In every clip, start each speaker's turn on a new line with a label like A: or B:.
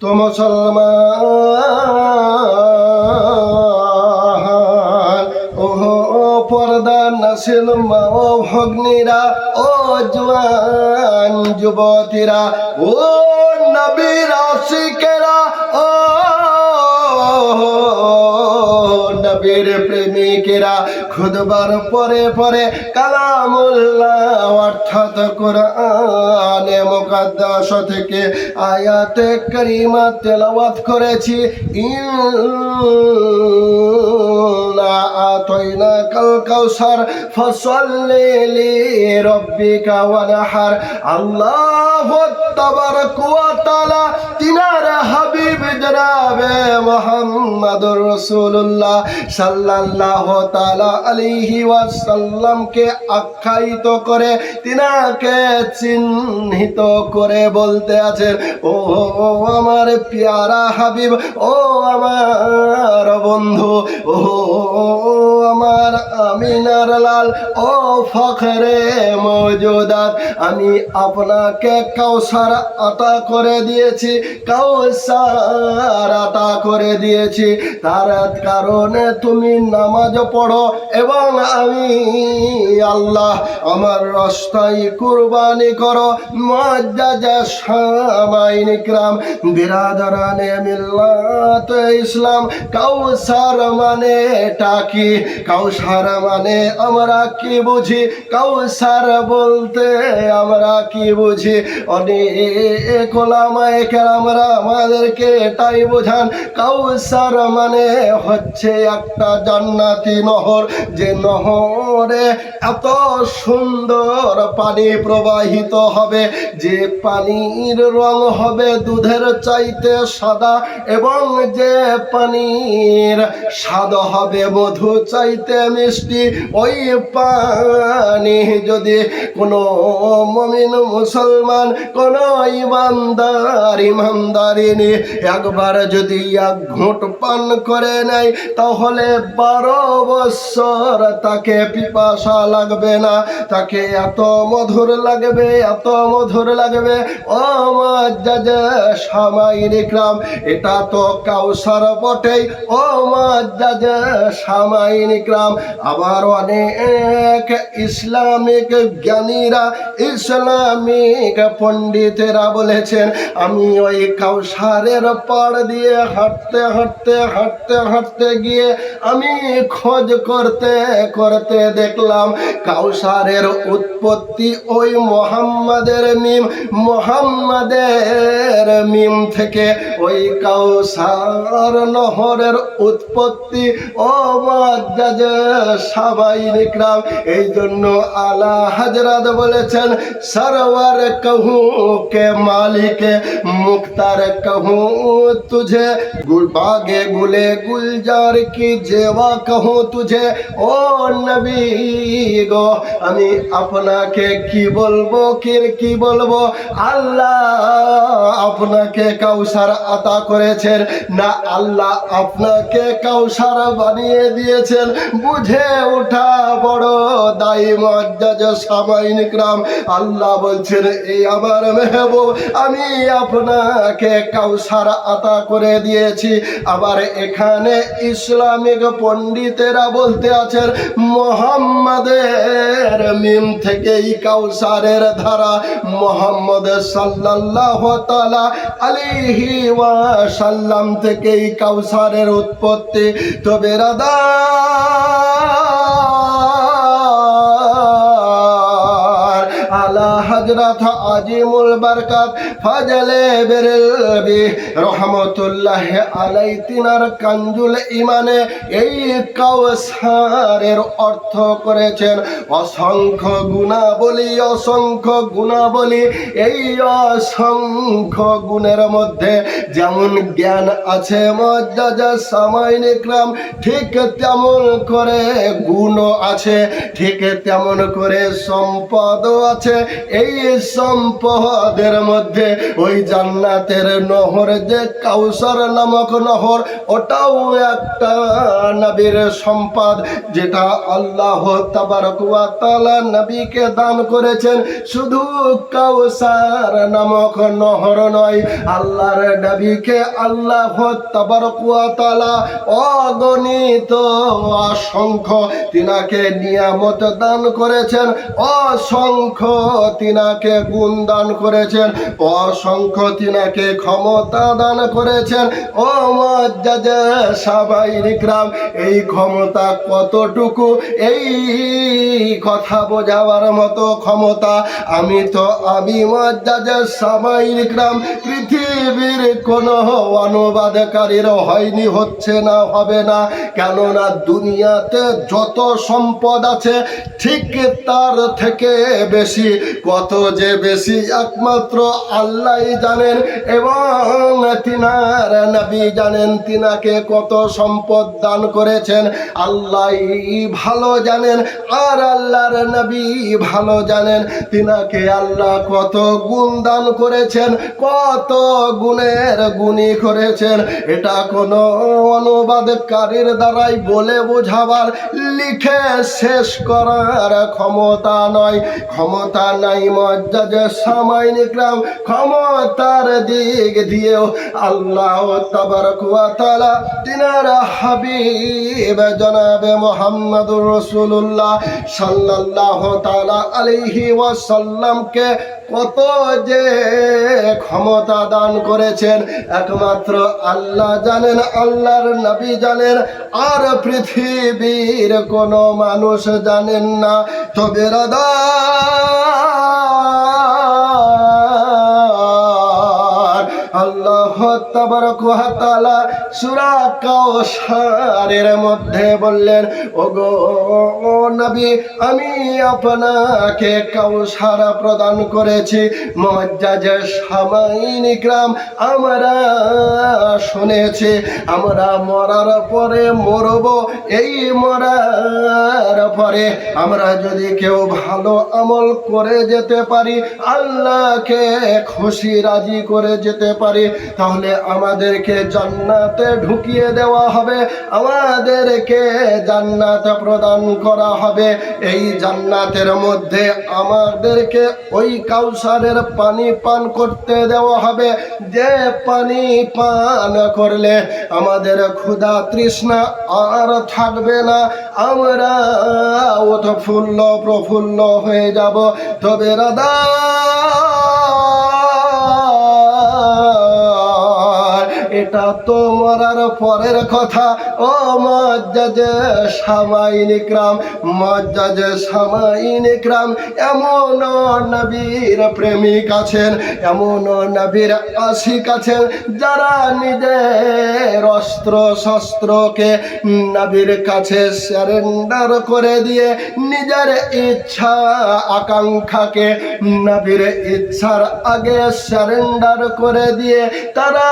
A: তো মুসলমান। ওহো পর্দা নাসিল মা, ও ভগ্নীরা, ও জোয়ান যুবতীরা, ও নবীর আশিকেরা ও নবীর প্রেমিকেরা খুদবার পরে পরে কালামুল্লাহ অর্থাৎ কোরআনে মুকাদ্দাস থেকে আয়াতে করিমা তেলাওয়াত করেছি। ইন্না আতাইনা কাল কাউসার, ফসল্লি লিরাব্বিকা ওয়ানহার। আল্লাহু তাবারাক ওয়া তাআলা তিনার হাবিব জনাবে মুহাম্মাদুর রাসূলুল্লাহ সাল্লাল্লাহু তাআলা আলাইহি ওয়াসাল্লামকে আখ্যায়িত করে তিনাকে চিহ্নিত করে বলতে আছেন ও আমার হাবিব, ও আমার বন্ধু, ও আমার আমিনার লাল, ও ফখরে মজুদাত আমি আপনাকে কাউসার আতা করে দিয়েছি, কাউসার আতা করে দিয়েছি। তার কারণে তুমি নামাজ পড়ো এবং আমি আল্লাহ আমার রাস্তায় কুরবানি করো। মজ্জাজা সামাইন বিরাদরানে মিল্লাত ইসলাম, কাউসার মানে টাকি কাউসার মানে আমরা কি বুঝি? কাউসার বলতে আমরা কি বুঝি? অনেক ওলামায়ে কেরামরা আমাদেরকে এটাই বোঝান, কাউসার মানে হচ্ছে একটা জান্নাতি নহর। যে নহরে এত সুন্দর পানি প্রবাহিত হবে, যে পানির রং হবে দুধের চাইতে সাদা, এবং যে পানির স্বাদ হবে মধু চাইতে মিষ্টি। ওই পানি যদি কোনো মমিন মুসলমান, কোন ইমানদার ইমানদারিনী একবার যদি এক ঘুঁট পান করে নেয়, তাহলে বারো বছর তাকে পিপাসা লাগবে না। তাকে এত মধুর লাগবে, এত মধুর লাগবে। ও মাজ্জাজ সামাইন ইকরাম, এটা তো কাউসার বটেই। ও মাজ্জাজ সামাইন ইকরাম, আবার অনেক ইসলামিক জ্ঞানীরা, ইসলামিক পণ্ডিতেরা বলেছেন, আমি ওই কাউসারের পাড় দিয়ে হাঁটতে হাঁটতে হাঁটতে হাঁটতে গিয়ে আমি খোঁজ করতে করতে দেখলাম কাউসারের উৎপত্তি ওই মোহাম্মদের মিম মোহাম্মদের মিম থেকে ওই কাউসার নহরের উৎপত্তি ও মাজ্জাজ সাবাই নিকরাম এই জন্য আলা হাজরাত বলেছেন সরওয়ার कहूँ के मालिक मुख्तार कहूँ तुझे गुल बागे गुले गुलजार की जेवा कहूँ तुझे ও নবী গো আমি আপনাকে কি বলবো কি কি বলবো আল্লাহ আপনাকে কাউসার আতা করেছেন না আল্লাহ আপনাকে কাউসার বানিয়ে দিয়েছেন বুঝে ওঠা বড় দায়ী মজ্জাজ সামাইন গ্রাম আল্লাহ বলছেন এই আমার মেহবুব আমি আপনাকে কাউসার আতা করে দিয়েছি। আবার এখানে ইসলামিক পণ্ডিতেরা বলতে আছেন, মোহাম্মদের মিম থেকেই কাউসারের ধারা মোহাম্মদ সাল্লাল্লাহ তাআলা আলাইহি ওয়াসাল্লাম থেকেই কাউসারের উৎপত্তি। তো বেরাদার আলা হজরত আজিমুল বরকত ফজলে বেরেলবি রহমতুল্লাহ আলাই তিনার কাঞ্জুল ইমানে এই কাউসারের অর্থ করেছেন অসংখ্য গুণাবলী অসংখ্য গুণাবলী। এই অসংখ্য গুণের মধ্যে যেমন জ্ঞান আছে মজ্জাজা সামাইন ইকরাম ঠিক তেমন করে গুণ আছে, ঠিক তেমন করে সম্পদও আছে আছে, এই সম্পদের মধ্যে ওই জান্নাতের নহর যে কাউসার নামক নহর, ওটাও একটা নবীর সম্পদ যেটা আল্লাহ তাবারক ওয়া তাআলা নবীকে দান করেছেন। শুধু কাউসার নামক নহর নয়, আল্লাহর নবীকে আল্লাহ তাবারক ওয়া অগণিত অসংখ্য তিনাকে নিয়ামত দান করেছেন। অসংখ্য তিনাকে গুণ দান করেছেন অসংখ্য তিনাকে ক্ষমতা দান করেছেন। ও মজ্জাজ এই ক্ষমতা কতটুকু? এই কথা বোঝাবার মতো ক্ষমতা আমি তো, আমি মজ্জাজ সাবাই গ্রাম পৃথিবীর কোনো অনুবাদকারীর হয়নি, হচ্ছে না, হবে না। কেননা দুনিয়াতে যত সম্পদ আছে, ঠিক তার থেকে বেশি কত যে বেশি, একমাত্র আল্লাহ জানেন এবং তিনার নবী জানেন, তিনাকে কত সম্পদ দান করেছেন, আল্লাহ ভালো জানেন আর আল্লাহর নবী ভালো জানেন, তিনাকে আল্লাহ কত গুণ দান করেছেন, কত গুণের গুণী করেছেন, এটা কোনো অনুবাদকারীর দ্বারাই বলে বোঝাবার, লিখে শেষ করার ক্ষমতা নয়, ক্ষমতা নাই মজ্জাজ সামাইনিকরাম ক্ষমতার দিক দিয়েও আল্লাহ তাবারক ওয়া তিনার হাবিব জনাবে মুহাম্মদুর রাসূলুল্লাহ সাল্লাল্লাহু তাআলা আলাইহি ওয়াসাল্লামকে কত যে ক্ষমতা দান করেছেন, একমাত্র আল্লাহ জানেন, আল্লাহর নবী জানেন, আর পৃথিবীর কোনো মানুষ জানেন না। তবে রাদা তাবারক ওয়া তাআলা সূরা কাউসারের মধ্যে বললেন, ওগো নবী, আমি আপনাকে কাউসার প্রদান করেছি। মজ্জাজ সামাইন ইকরাম আমরা শুনেছি, আমরা মরার পরে মরব। এই মরার পরে আমরা যদি কেউ ভালো আমল করে যেতে পারি, আল্লাহকে খুশি রাজি করে যেতে পারি, তাহলে আমাদেরকে জান্নাতে ঢুকিয়ে দেওয়া হবে। আমাদেরকে জান্নাত প্রদান করা হবে। এই জান্নাতের মধ্যে আমাদেরকে ওই কাউসারের পানি পান করতে দেওয়া হবে। যে পানি পান করলে আমাদের ক্ষুধা তৃষ্ণা আর থাকবে না। আমরা উৎফুল্ল প্রফুল্ল হয়ে যাব। তবে রাধা এটা তো মরার পরের কথা। ও মজ্জাজ সামাইন ইকরাম, মজ্জাজ সামাইন ইকরাম, এমন নবীর প্রেমিক আছেন, এমন নবীর আশিক আছেন, যারা নিজের অস্ত্র শস্ত্রকে নবীর কাছে স্যারেন্ডার করে দিয়ে নিজের ইচ্ছা, আকাঙ্ক্ষাকে নবীর ইচ্ছার আগে স্যারেন্ডার করে দিয়ে তারা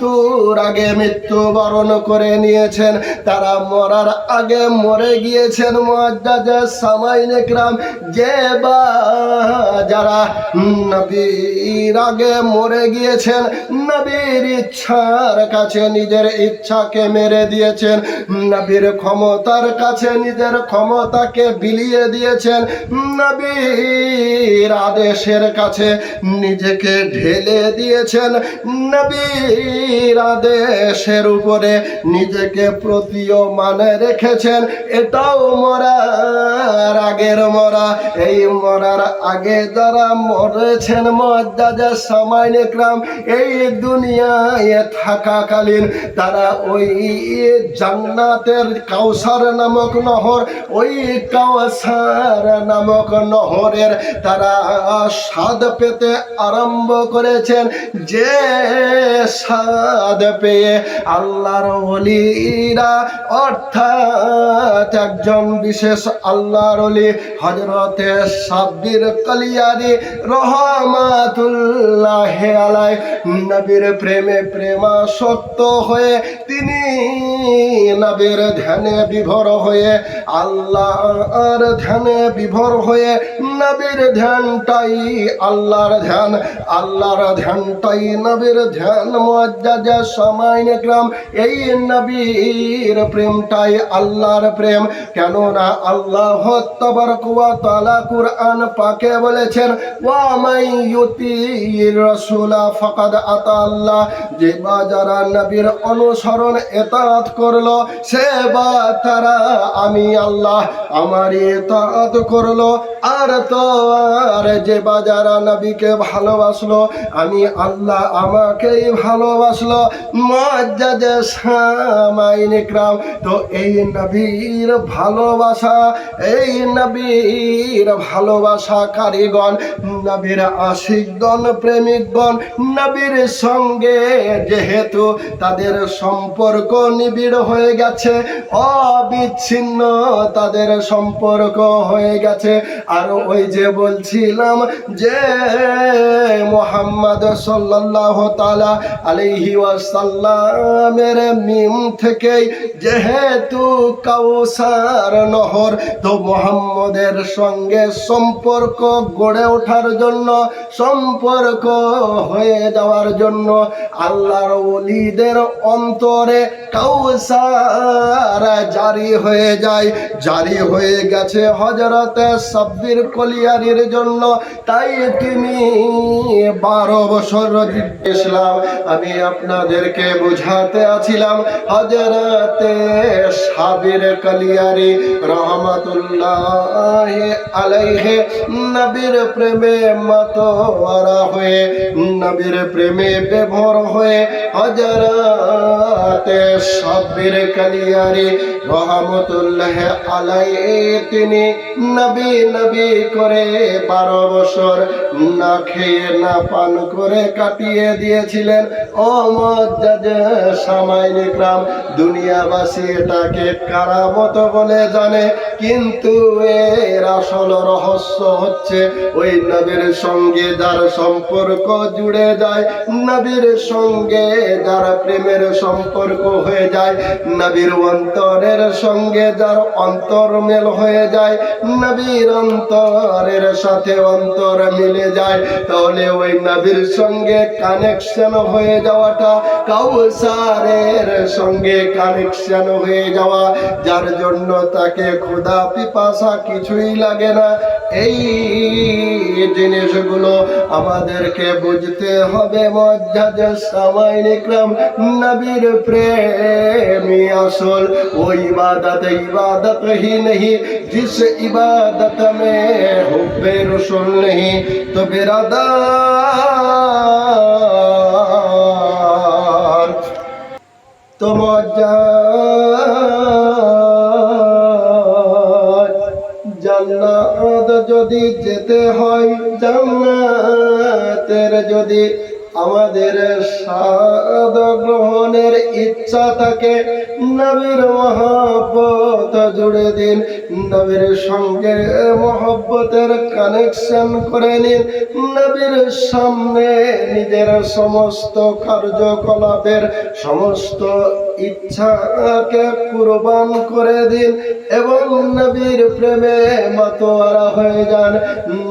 A: মৃত্যুর আগে মৃত্যুবরণ করে নিয়েছেন। তারা মরার আগে মরে গিয়েছেন মজ্জাজ সামাইন গ্রাম যে বা যারা নবীর আগে মরে গিয়েছেন, নবীর ইচ্ছার কাছে নিজের ইচ্ছাকে মেরে দিয়েছেন। নবীর ক্ষমতার কাছে নিজের ক্ষমতাকে বিলিয়ে দিয়েছেন। নবীর আদেশের কাছে নিজেকে ঢেলে দিয়েছেন। নবীর আদেশের উপরে নিজেকে প্রতীয় মানে রেখেছেন, এটাও মরার আগের মরা। এই মরার আগে যারা মরেছেন মজ্জাজের সময় নেকরাম এই দুনিয়ায় থাকাকালীন তারা ওই জান্নাতের কাউসার নামক নহর, ওই কাউসার নামক নহরের তারা স্বাদ পেতে আরম্ভ করেছেন। যে স্বাদ পেয়ে আল্লাহর ওলিরা, অর্থাৎ একজন বিশেষ আল্লাহর অলি হজরতে সাব্বির কলিয়ারি রহমাতুল্লাহ আলাই নবীর প্রেমে প্রেমাসক্ত হয়ে তিনি নবীর ধ্যানে বিভোর হয়ে, আল্লাহর ধ্যানে বিভোর হয়ে নবীর ধ্যানটাই আল্লাহর ধ্যান, আল্লাহর ধ্যানটাই নবীর ধ্যান মজ্জাজা সময় গ্রাম, এই নবীর প্রেমটাই আল্লাহর প্রেম। কেননা আল্লাহ তাআলা কুরআন পাকে বলেছেন, ওয়া মাই ইউতির রাসূলা ফাকাদ আতা আল্লাহ যে বা যারা নবীর অনুসরণ এতাত করল, সে বা তারা আমি আল্লাহ আমার এতাত করল। আর তো আর যে বা যারা নবীকে ভালোবাসলো, আমি আল্লাহ আমাকেই ভালোবাসলো। মজ্জাজে সামাইন ইকরাম, তো এই নবীর ভালোবাসা, এই নবীর ভালোবাসা কারিগণ, নবীর আশিকগণ, প্রেমিকগণ, নবীর সঙ্গে যেহেতু তাদের সম্পর্ক নিবিড় হয়ে গেছে, অবিচ্ছিন্ন তাদের সম্পর্ক হয়ে গেছে। আর ওই যে বলছিলাম যে মোহাম্মদ সাল্লাহ তালা আলাইহি ওয়াসাল্লামের মিম থেকেই যেহেতু কাউসার নহর, তো মোহাম্মদের সঙ্গে সম্পর্ক গড়ে ওঠার জন্য, সম্পর্ক হয়ে যাওয়ার জন্য আল্লাহর ওলিদের অন্তরে কাউসার জারি হয়ে যায়। জারি হয়ে গেছে হজরত সাব্বির কলিয়ারির জন্য। তাই তিনি বারো বছর ইসলাম আমি আপনাদেরকে বুঝাতে আছিলাম। হজরতে সাবির কলিয়ারি রহমতুল্লাহ আলাইহে নবীর প্রেমে মাতোয়ারা হয়ে নবীর প্রেমে বেভর হয়ে হজরতে সাবির কলিয়ারি রহমতুল্লাহ আলাই তিনি নবী নবী করে বারো বছর না খেয়ে না পান করে কাটিয়ে দিয়েছিলেন। ও মজ্জাজ সামাইনিকরাম দুনিয়াবাসী এটাকে কারামত বলে জানে। কিন্তু এর আসল রহস্য হচ্ছে, ওই নবীর সঙ্গে যার সম্পর্ক জুড়ে যায়, নবীর সঙ্গে যার প্রেমের সম্পর্ক হয়ে যায়, নবীর অন্তরের সঙ্গে যার অন্তর মেল হয়ে যায়, নবীর অন্তরের সাথে অন্তর মিলে যায়। তাহলে ওই নবীর সঙ্গে কানেকশন হয়ে যাওয়াটা কাউসারের সঙ্গে কানেকশন হয়ে যাওয়া, যার জন্য তাকে ক্ষুধা পিপাসা কিছুই লাগে না। এই জিনিসগুলো আমাদেরকে বুঝতে হবে, মজ্জাজ সামাইন ইকরাম নবীর প্রেমী আসল। ও ইবাদত ইবাদত হি নহি, জিস ইবাদত মে হুব্বে রসুল নহি। তো বিরাদার তো মজা জান্নাত যদি যেতে হয়, জান্নাতের যদি আমাদের স্বাদ গ্রহণের ইচ্ছা থাকে, নবীর মহব্বত জুড়ে দিন, নবীর সঙ্গে মহব্বতের কানেকশন করে নিন, নবীর সামনে নিজের সমস্ত কার্যকলাপের সমস্ত ইচ্ছাকে কুরবান করে দিন এবং নবীর প্রেমে মাতোয়ারা হয়ে যান,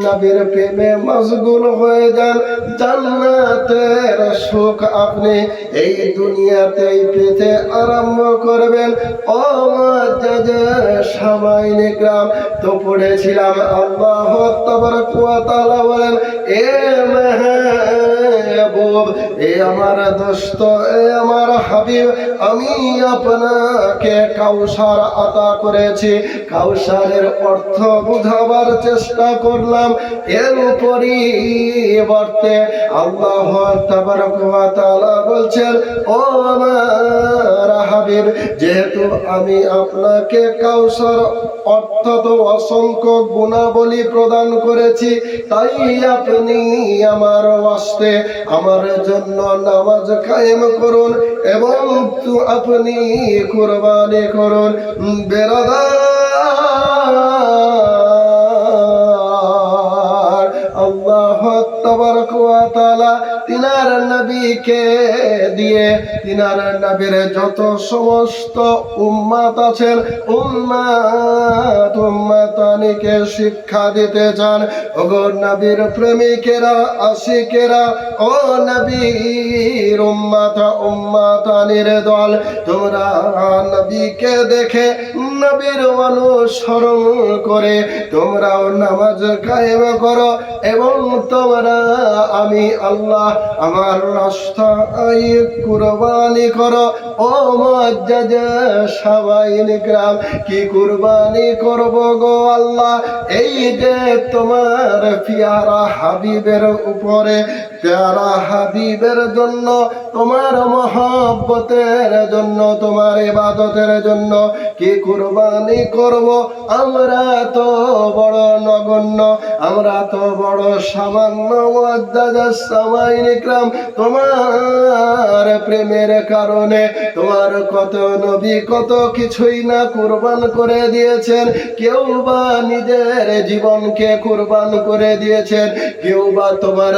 A: নবীর প্রেমে মশগুল হয়ে যান জান্নাতের সুখ আপনি এই দুনিয়াতেই পেতে আরম্ভ করবেন। ও গ্রাম তো পড়েছিলাম আল্লাহ বলেন, এ মেহবুব এ আমার দোস্ত, এ আমার হাবিব, আমি আপনাকে কাউসার আতা করেছি। কাউসারের অর্থ বুঝাবার চেষ্টা করলাম। এর পরিবর্তে আল্লাহ ওয়া বলছেন, ও আমার হাবিব, যেহেতু আমি আপনাকে কাউসার অর্থ তো অসংখ্য গুণাবলী প্রদান করেছি, তাই আপনি আমার ওয়াস্তে আমার জন্য নামাজ কায়েম করুন এবং তু আপনি কুরবানি করুন। বেরাদা আল্লাহ তাবারক ওয়া তিনার নবীকে দিয়ে তিনার নবীর যত সমস্ত উম্মাত আছেন, উম্মাত উম্মাতানিকে শিক্ষা দিতে চান। ওগো নবীর প্রেমিকেরা, আশিকেরা, ও নবীর উম্মাতা উম্মাতানির দল, তোমরা নবীকে দেখে নবীর অনুসরণ করে। তোমরাও নামাজ কায়েম করো এবং তোমরা আমি আল্লাহ আমার রাস্তায় কুরবানি করো। ও মজ্জাজ সবাইন গ্রাম কি কুরবানি করব গো আল্লাহ? এই যে তোমার পিয়ারা হাবিবের উপরে পেয়ারা হাবিবের জন্য, তোমার মহব্বতের জন্য, তোমার ইবাদতের জন্য কি কুরবানি করব? আমরা তো বড় নগণ্য, আমরা তো বড় সামান্য সামাইনিক্রাম তোমার প্রেমের কারণে তোমার কত নবী কত কিছুই না কুরবান করে দিয়েছেন। কেউ বা নিজের জীবনকে কুরবান করে দিয়েছেন, কেউ বা তোমার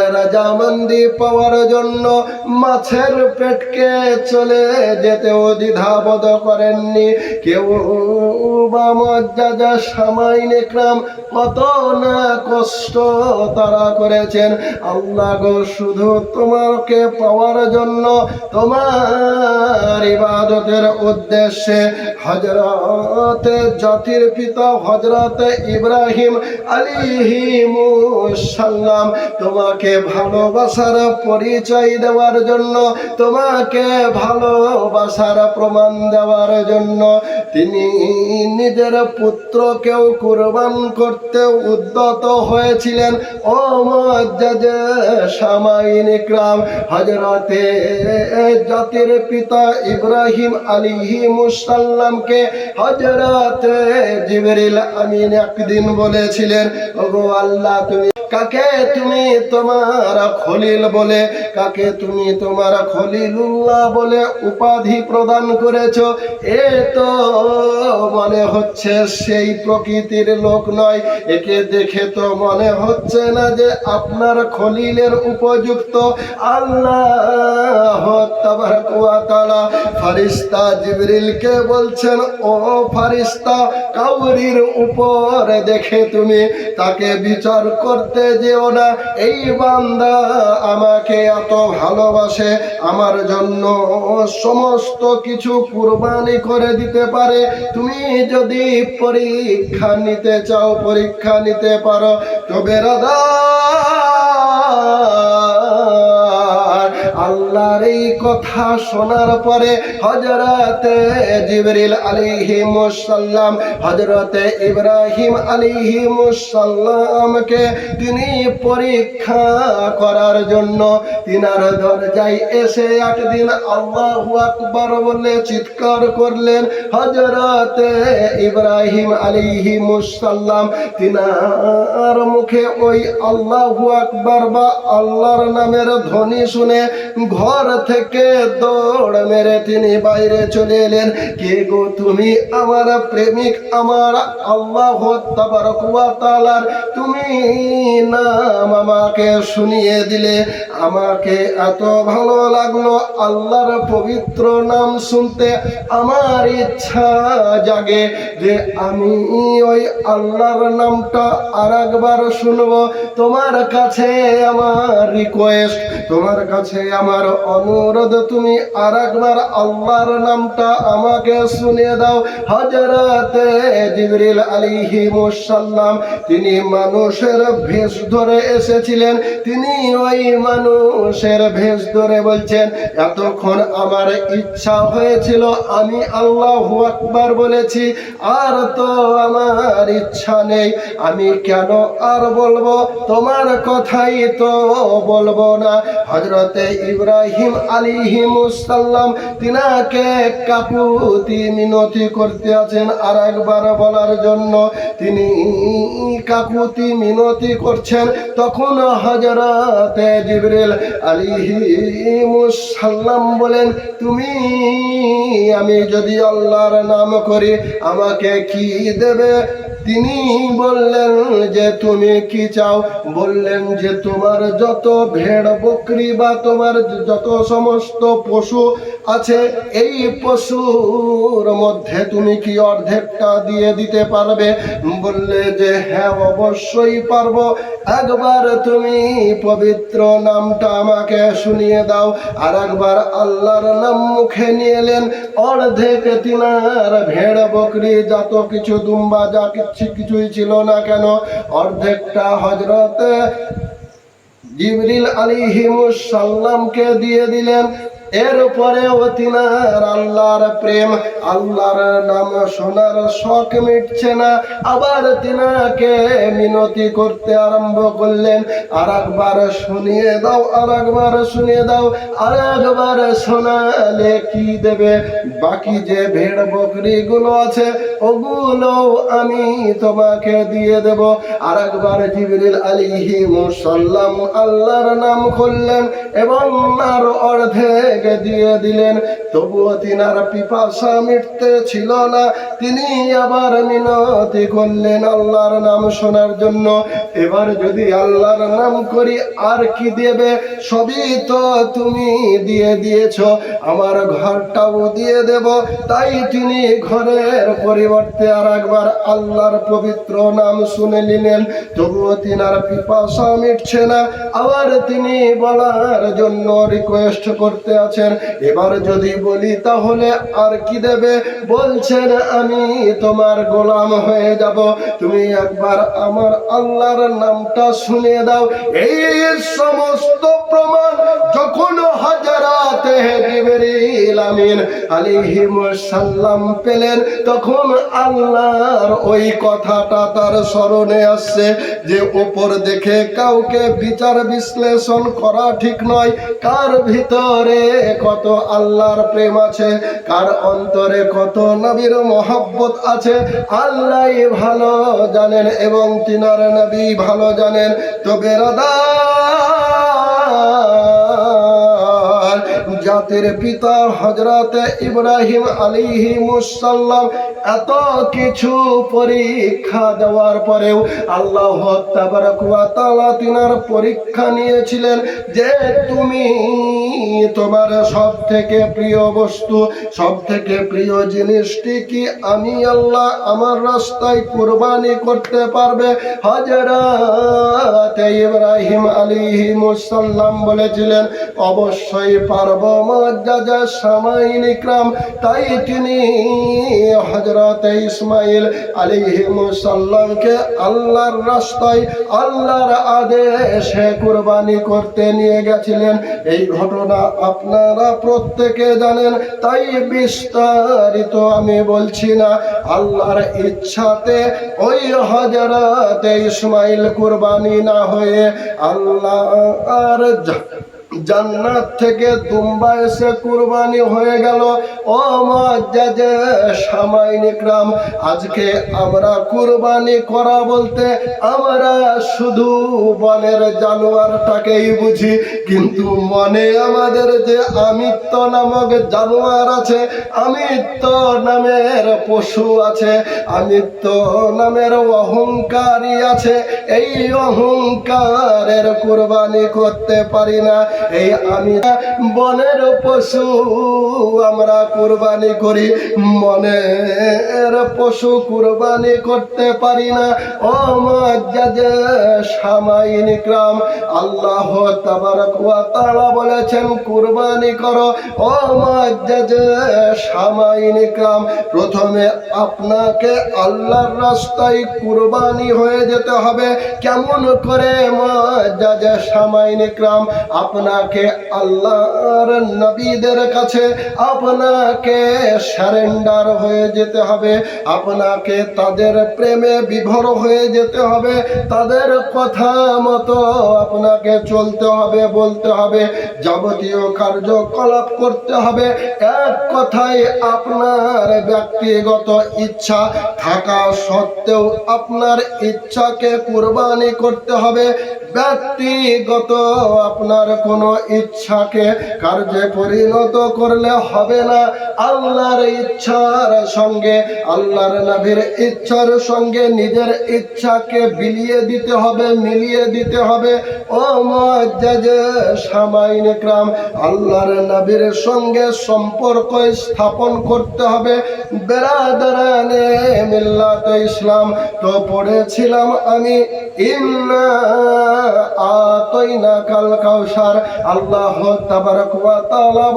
A: রাজামন্দি পাওয়ার জন্য মাছের পেটকে চলে যেতেও দ্বিধাবোধ করেননি। কেউ বা মর্যাদা সামাইন একরাম কত না কষ্ট তারা করেছেন। আল্লাহ গো, শুধু তোমাকে পাওয়ার জন্য তোমার ইবাদতের উদ্দেশ্যে হজরতে জাতির পিতা হজরতে ইব্রাহিম আলিহিমুসাল্লাম তোমাকে ভালোবাসার পরিচয় দেওয়ার জন্য, তোমাকে ভালোবাসার প্রমাণ দেওয়ার জন্য তিনি নিজের পুত্রকেও কুরবান করতে উদ্যত হয়েছিলেন। ও মজ্জাজ হজরতে জাতির পিতা ইব্রাহিম আলিহি মুসাল্লামকে হজরতে জিবরিল আমিন একদিন বলেছিলেন, ওগো আল্লাহ, তুমি কাকে? তুমি তোমার খলিল বলে, কাকে তুমি তোমার খলিলুল্লাহ বলে উপাধি প্রদান করেছ? এ তো মনে হচ্ছে সেই প্রকৃতির লোক নয়। একে দেখে তো মনে হচ্ছে না যে আপনার খলিলের উপযুক্ত আল্লাহ ফারিস্তা জিবরিলকে বলছেন, ও ফারিস্তা, কাউরির উপর দেখে তুমি তাকে বিচার করতে যেও না। এই বান্দা আমাকে এত ভালোবাসে, আমার জন্য সমস্ত কিছু কুরবানি করে দিতে পারে। তুমি যদি পরীক্ষা নিতে চাও, পরীক্ষা নিতে পারো। তবে রাধা আল্লাহর এই কথা শোনার পরে হজরতে জিবরিল আলিহি মুসাল্লাম হজরতে ইব্রাহিম আলিহি মুসাল্লামকে তিনি পরীক্ষা করার জন্য তিনার দরজায় এসে একদিন আল্লাহ আকবর বলে চিৎকার করলেন হজরতে ইব্রাহিম আলিহি মুসাল্লাম তিনার মুখে ওই আল্লাহ আকবর বা আল্লাহর নামের ধ্বনি শুনে ঘর থেকে দৌড় মেরে তিনি বাইরে চলে এলেন। কে গো তুমি? আমার প্রেমিক, আমার আল্লাহ ওয়া তুমি নাম আমাকে শুনিয়ে দিলে। আমাকে এত ভালো লাগল আল্লাহর পবিত্র নাম শুনতে। আমার ইচ্ছা জাগে যে আমি ওই আল্লাহর নামটা আর একবার শুনব। তোমার কাছে আমার রিকোয়েস্ট তোমার কাছে আমার অনুরোধ, তুমি আর একবার আল্লাহর নামটা আমাকে শুনে দাও। হজরতে জিবরিল আলিহি মুসাল্লাম তিনি মানুষের ভেষ ধরে এসেছিলেন। তিনি ওই মানুষের ভেষ ধরে বলছেন, এতক্ষণ আমার ইচ্ছা হয়েছিল, আমি আল্লাহ আকবার বলেছি, আর তো আমার ইচ্ছা নেই। আমি কেন আর বলব? তোমার কথাই তো বলব না। হজরতে ইব্রাহিম আলিহিমুসাল্লাম তিনাকে কাকুতি মিনতি করতে আছেন আর একবার বলার জন্য। তিনি কাকুতি মিনতি করছেন। তখন হজরতে জিবরিল আলিহিমুসাল্লাম বলেন, তুমি, আমি যদি আল্লাহর নাম করি, আমাকে কি দেবে? তিনি বললেন যে, তুমি কি চাও? বললেন যে, তোমার যত ভেড়, বকরি বা তোমার যত সমস্ত পশু আছে, এই পশুর মধ্যে তুমি কি অর্ধেকটা দিয়ে দিতে পারবে? বললে যে হ্যাঁ অবশ্যই পারব। একবার তুমি পবিত্র নামটা আমাকে শুনিয়ে দাও, আর একবার আল্লাহর নাম মুখে নিয়ে এলেন, অর্ধেক তিনার ভেড়, বকরি যত কিছু, দুম্বা, যা কিছু কিছুই ছিল না কেন? অর্ধেকটা হজরতে জিবরিল আলী হিমুসাল্লামকে দিয়ে দিলেন। এরপরেও তিনার আল্লাহর প্রেম, আল্লাহর নাম শোনার শখ মিটছে না। আবার তিনাকে মিনতি করতে আরম্ভ করলেন। আর একবার শুনিয়ে দাও আর একবার শুনিয়ে দাও আর একবার শোনালে কি দেবে? বাকি যে ভেড় বকরি গুলো আছে ওগুলো আমি তোমাকে দিয়ে দেব। আর একবার জিবরিল আলিহি মুসাল্লাম আল্লাহর নাম করলেন এবং আর অর্ধেক দিয়ে দিলেন। তবুও তিনার পিপাসা মিটতে ছিল না। তিনি আবার মিনতি করলেন আল্লাহর নাম শোনার জন্য। এবার যদি আল্লাহর নাম করি, আর কি দেবে? সবই তো তুমি দিয়ে দিয়েছ। আমার ঘরটাও দিয়ে দেব। তাই তিনি ঘরের পরিবর্তে আর একবার আল্লাহর পবিত্র নাম শুনে নিলেন। তবুও তিনার পিপাসা মিটছে না। আবার তিনি বলার জন্য রিকোয়েস্ট করতে আছেন এবার যদি বলি তাহলে আর কি দেবে? বলছেন, আমি তোমার গোলাম হয়ে যাব। তুমি একবার আমার আল্লাহর নামটা শুনে দাও। এই সমস্ত প্রমাণ যখন হাজারাতে আলাইহিম সাল্লাম পেলেন, তখন আল্লাহর ওই কথাটা তার স্মরণে আসছে যে উপর দেখে কাউকে বিচার বিশ্লেষণ করা ঠিক নয়। কার ভিতরে কত আল্লাহর প্রেম আছে, কার অন্তরে কত নবীর মহব্বত আছে আল্লাহ ভালো জানেন এবং তিনার নবী ভালো জানেন। তো বেরাদা জাতির পিতা হজরত ইব্রাহিম আলিহি মুসাল্লাম এত কিছু পরীক্ষা দেওয়ার পরেও আল্লাহ তিনার পরীক্ষা নিয়েছিলেন যে তুমি তোমার সব থেকে প্রিয় বস্তু সব থেকে প্রিয় জিনিসটি কি আমি আল্লাহ আমার রাস্তায় কুরবানি করতে পারবে? হজরত ইব্রাহিম আলিহি মুসাল্লাম বলেছিলেন, অবশ্যই পারব মজ্জাজা সামাইন ইকরাম। তাই তিনি হজরত ইসমাইল আলিহি মুসাল্লামকে আল্লাহর রাস্তায়, আল্লাহর আদেশে কুরবানি করতে নিয়ে গেছিলেন। এই ঘটনা আপনারা প্রত্যেকে জানেন, তাই বিস্তারিত আমি বলছি না। আল্লাহর ইচ্ছাতে ওই হজরত ইসমাইল কুরবানি না হয়ে আল্লাহ আর জান্নাত থেকে দুম্বা এসে কুরবানি হয়ে গেল। ও মজ্জাজে সামাইনিক রাম আজকে আমরা কুরবানি করা বলতে আমরা শুধু বনের জানোয়ারটাকেই বুঝি, কিন্তু মনে আমাদের যে আমিত্ব নামক জানোয়ার আছে, আমিত্ব নামের পশু আছে, আমিত্ব নামের অহংকারী আছে, এই অহংকারের কুরবানি করতে পারি না। এই আমি বনের পশু, আমরা কুরবানি করি। মনের পশু কুরবানি করতে পারি না। ও মজ্জাজে সামাইন ক্রাম আল্লাহ তাবারক ওয়া তাআলা বলেছেন, কুরবানি করো। ও মজ্জাজে সামাইন ক্রাম প্রথমে আপনাকে আল্লাহর রাস্তায় কুরবানি হয়ে যেতে হবে। কেমন করে মজ্জাজে সামাইন ক্রাম আপনাকে আল্লাহর নবীদের কাছে আপনাকে সারেন্ডার হয়ে যেতে হবে। আপনাকে তাদের প্রেমে বিভোর হয়ে যেতে হবে। তাদের কথা মতো আপনাকে চলতে হবে, বলতে হবে। যাবতীয় কার্যকলাপ করতে হবে। এক কথায় আপনার ব্যক্তিগত ইচ্ছা থাকা সত্ত্বেও আপনার ইচ্ছাকে কুরবানি করতে হবে। ব্যক্তিগত আপনার কোনো ইচ্ছাকে কার্যে পরিণত করলে হবে না। আল্লাহর ইচ্ছার সঙ্গে, আল্লাহর নবীর ইচ্ছার সঙ্গে নিজের ইচ্ছাকে বিলিয়ে দিতে হবে, মিলিয়ে দিতে হবে। ও মুআজ্জাজ, সামাইন ইকরাম, আল্লাহর নবীর সঙ্গে সম্পর্ক স্থাপন করতে হবে। বেরাদারানে মিল্লাত ইসলাম, তো পড়েছিলাম আমি, ইন্না আতাইনা কাল কাউসার আল্লাহ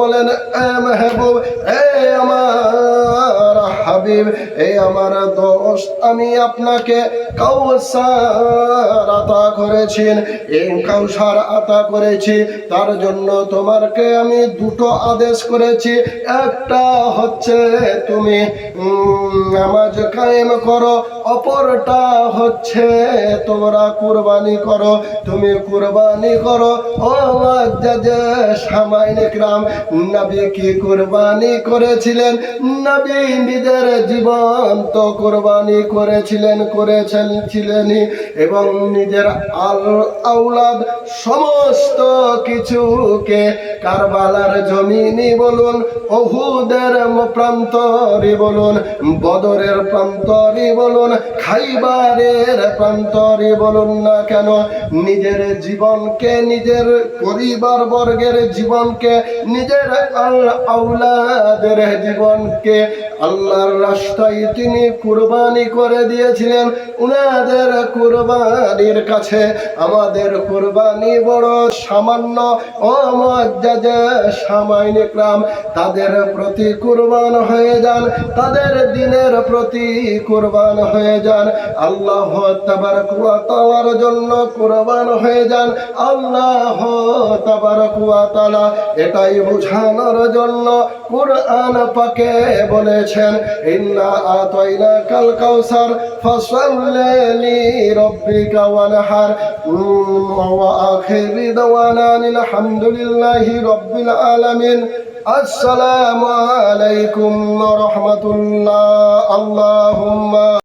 A: বলেন আমার হাবিব, এ আমার আমি আপনাকে আতা করেছেন আতা করেছি, তার জন্য আমি দুটো আদেশ করেছি। একটা হচ্ছে তুমি নামাজ কায়েম করো, অপরটা হচ্ছে তোমরা কুরবানি করো, তুমি কুরবানি করো। ও ছিলেনই এবং নিজের সমস্ত কিছুকে কারবালার জমিনি বলুন অহুদের প্রান্তরি বলুন, বদরের প্রান্তরি বলুন, খাইবারের প্রান্তরি বলুন না কেন? নিজের জীবনকে নিজের পরিবার বর্গের জীবনকে নিজের আউলাদের জীবনকে আল্লাহর রাস্তায় তিনি কুরবানি করে দিয়েছিলেন। উনাদের কুরবানির কাছে আমাদের কুরবানি বড় সামান্য ও মজ্জাজ সামাইন গ্রাম তাদের প্রতি কুরবান হয়ে যান, তাদের দিনের প্রতি কুরবান হয়ে যান। আল্লাহ তাবারক ওয়া তাআলার জন্য কুরবান হয়ে যান। আল্লাহ তাবার ওয়া তাআলা এটাই বোঝানোর জন্য কুরআন পাকে বলেছেন, ইন্না আতাইনা কাল কাউসার, ফাসাল্লি লিরাব্বিকা ওয়ানহার ওয়া আখিরি দাওয়ানা আলহামদুলিল্লাহি রাব্বিল আলামিন, আসসালামু আলাইকুম ওয়া রাহমাতুল্লাহ, আল্লাহুম্মা